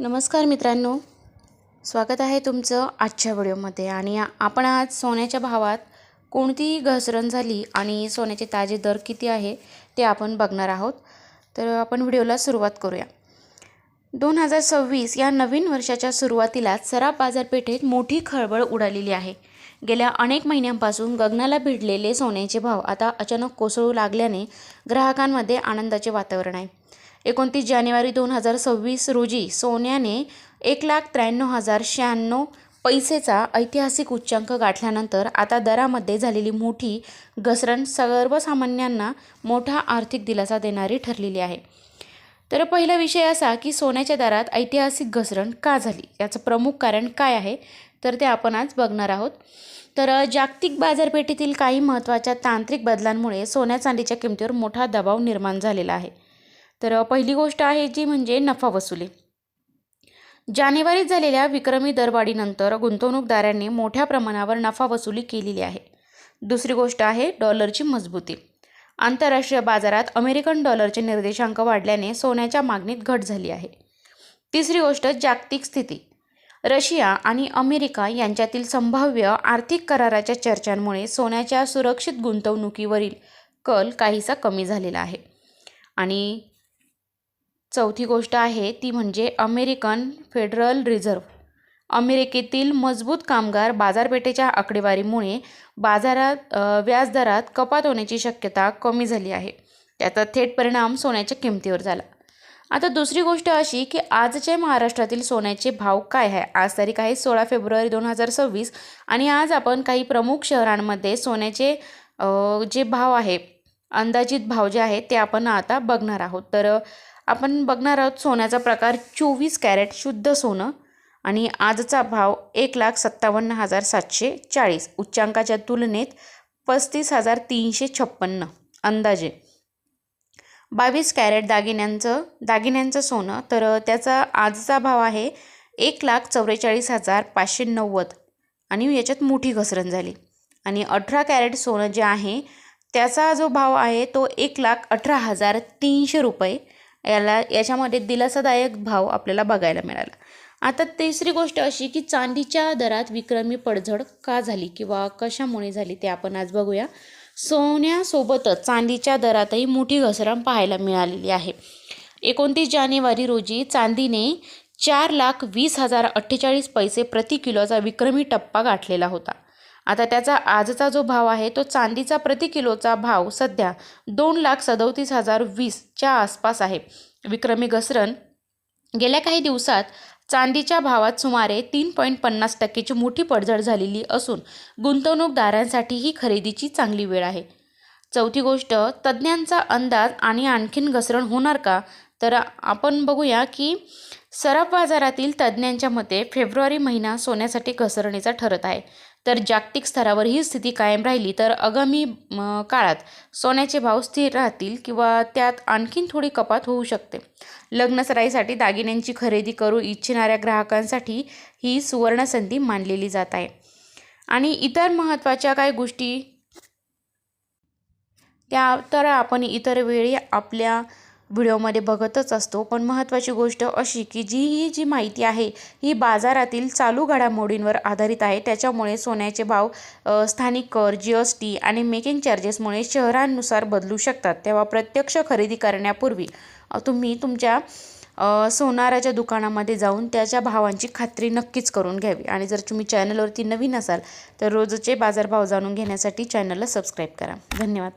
नमस्कार मित्रांनो. स्वागत आहे तुमचं आजच्या व्हिडिओमध्ये आणि आपण आज सोन्याच्या भावात कोणती घसरण झाली आणि सोन्याचे ताजे दर किती आहे ते आपण बघणार आहोत. तर आपण व्हिडिओला सुरुवात करूया. दोन हजार सव्वीस या नवीन वर्षाच्या सुरुवातीलाच सराफ बाजारपेठेत मोठी खळबळ उडालेली आहे. गेल्या अनेक महिन्यांपासून गगनाला भिडलेले सोन्याचे भाव आता अचानक कोसळू लागल्याने ग्राहकांमध्ये आनंदाचे वातावरण आहे. एकोणतीस जानेवारी दोन हजार सव्वीस रोजी सोन्याने एक लाख त्र्याण्णव हजार शहाण्णव पैसेचा ऐतिहासिक उच्चांक गाठल्यानंतर आता दरामध्ये झालेली मोठी घसरण सर्वसामान्यांना मोठा आर्थिक दिलासा देणारी ठरलेली आहे. तर पहिला विषय असा की सोन्याच्या दरात ऐतिहासिक घसरण का झाली? याचं प्रमुख कारण काय आहे? तर ते आपण आज बघणार आहोत. तर जागतिक बाजारपेठेतील काही महत्त्वाच्या तांत्रिक बदलांमुळे सोन्या चांदीच्या किमतीवर मोठा दबाव निर्माण झालेला आहे. तर पहिली गोष्ट आहे जी म्हणजे नफा वसुली. जानेवारीत झालेल्या विक्रमी दरवाढीनंतर गुंतवणूकदारांनी मोठ्या प्रमाणावर नफा वसुली केलेली आहे. दुसरी गोष्ट आहे डॉलरची मजबूती. आंतरराष्ट्रीय बाजारात अमेरिकन डॉलरचे निर्देशांक वाढल्याने सोन्याच्या मागणीत घट झाली आहे. तिसरी गोष्ट जागतिक स्थिती. रशिया आणि अमेरिका यांच्यातील संभाव्य आर्थिक कराराच्या चर्चांमुळे सोन्याच्या सुरक्षित गुंतवणुकीवरील कल काहीसा कमी झालेला आहे. आणि चौथी गोष्ट आहे ती म्हणजे अमेरिकन फेडरल रिझर्व्ह अमेरिकेतील मजबूत कामगार बाजारपेठेच्या आकडेवारीमुळे बाजारात व्याजदरात कपात होण्याची शक्यता कमी झाली आहे. त्याचा थेट परिणाम सोन्याच्या किमतीवर झाला. आता दुसरी गोष्ट अशी की आजचे महाराष्ट्रातील सोन्याचे भाव काय आहे? आज तारीख आहे सोळा फेब्रुवारी दोन हजार सव्वीस आणि आज आपण काही प्रमुख शहरांमध्ये सोन्याचे जे भाव आहे अंदाजित भाव जे आहे ते आपण आता बघणार आहोत. तर आपण बघणार आहोत सोन्याचा प्रकार चोवीस कॅरेट शुद्ध सोनं आणि आजचा भाव एक लाख सत्तावन्न हजार सातशे चाळीस. उच्चांकाच्या तुलनेत पस्तीस हजार तीनशे छप्पन्न. अंदाजे. बावीस कॅरेट दागिन्यांचं दागिन्यांचं सोनं तर त्याचा आजचा भाव आहे एक लाख चौवेचाळीस हजार पाचशे नव्वद. आणि याच्यात मोठी घसरण झाली. आणि अठरा कॅरेट सोनं जे आहे त्याचा जो भाव आहे तो एक लाख अठरा हजार तीनशे रुपये. याला याच्यामध्ये दिलासादायक भाव आपल्याला बघायला मिळाला. आता तिसरी गोष्ट अशी की चांदीच्या दरात विक्रमी पडझड का झाली किंवा कशामुळे झाली ते आपण आज बघूया. सोन्यासोबतच चांदीच्या दरातही मोठी घसरण पाहायला मिळालेली आहे. एकोणतीस जानेवारी रोजी चांदीने चार लाख वीस हजार अठ्ठेचाळीस पैसे प्रति किलोचा विक्रमी टप्पा गाठलेला होता. आता त्याचा आजचा जो भाव आहे तो चांदीचा प्रति किलोचा भाव सध्या दोन लाख सदोतीस हजार वीसच्या आसपास आहे. विक्रमी घसरण गेल्या काही दिवसात चांदीच्या भावात सुमारे तीन पॉईंट पन्नास टक्केची मोठी पडझड झालेली असून गुंतवणूकदारांसाठी ही खरेदीची चांगली वेळ आहे. चौथी गोष्ट तज्ज्ञांचा अंदाज आणि आणखीन घसरण होणार का? तर आपण बघूया की सराफ बाजारातील तज्ज्ञांच्या मते फेब्रुवारी महिना सोन्यासाठी घसरणीचा ठरत आहे. तर जागतिक स्तरावर ही स्थिती कायम राहिली तर आगामी म, काळात सोन्याचे भाव स्थिर राहतील किंवा त्यात आणखीन थोडी कपात होऊ शकते. लग्नसराईसाठी दागिन्यांची खरेदी करू इच्छिणाऱ्या ग्राहकांसाठी ही सुवर्ण संधी मानलेली जात आहे. आणि इतर महत्त्वाच्या काही गोष्टी त्या तर आपण इतर वेळी आपल्या व्हिडिओमध्ये बघतच असतो. पण महत्त्वाची गोष्ट अशी की जी ही जी माहिती आहे ही बाजारातील चालू घडामोडींवर आधारित आहे. त्याच्यामुळे सोन्याचे भाव स्थानिक कर जी एस टी आणि मेकिंग चार्जेसमुळे शहरांनुसार बदलू शकतात. तेव्हा प्रत्यक्ष खरेदी करण्यापूर्वी तुम्ही तुमच्या सोनाराच्या दुकानामध्ये जाऊन त्याच्या भावांची खात्री नक्कीच करून घ्यावी. आणि जर तुम्ही चॅनलवरती नवीन असाल तर रोजचे बाजारभाव जाणून घेण्यासाठी चॅनलला सबस्क्राईब करा. धन्यवाद.